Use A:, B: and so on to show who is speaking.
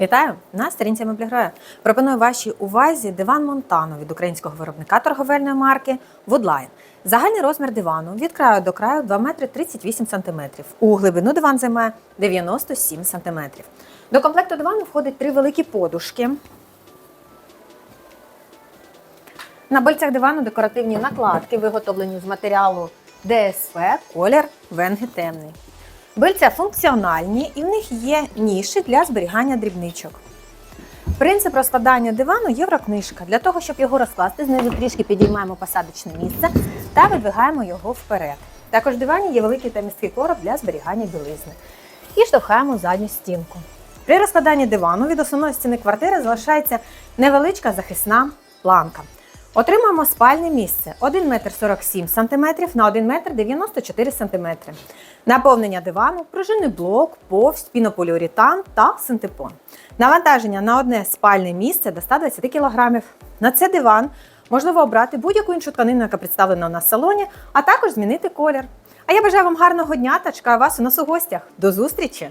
A: Вітаю! На сторінці Мебліграю. Пропоную вашій увазі диван Монтано від українського виробника торговельної марки Woodline. Загальний розмір дивану від краю до краю 2 метри 38 сантиметрів. У глибину диван займає 97 сантиметрів. До комплекту дивану входить три великі подушки. На бильцях дивану декоративні накладки, виготовлені з матеріалу ДСП, колір венги темний. Бильця функціональні і в них є ніші для зберігання дрібничок. Принцип розкладання дивану єврокнижка. Для того, щоб його розкласти, знизу трішки підіймаємо посадочне місце та видвигаємо його вперед. Також в дивані є великий та міський короб для зберігання білизни. І штовхаємо задню стінку. При розкладанні дивану від основної стіни квартири залишається невеличка захисна планка. Отримуємо спальне місце 1 метр 47 см на 1 метр 94 см. Наповнення дивану, пружинний блок, повз, пінополіуретан та синтепон. Навантаження на одне спальне місце до 120 кг. На це диван можливо обрати будь-яку іншу тканину, яка представлена у нас в салоні, а також змінити колір. А я бажаю вам гарного дня та чекаю вас у нас у гостях. До зустрічі!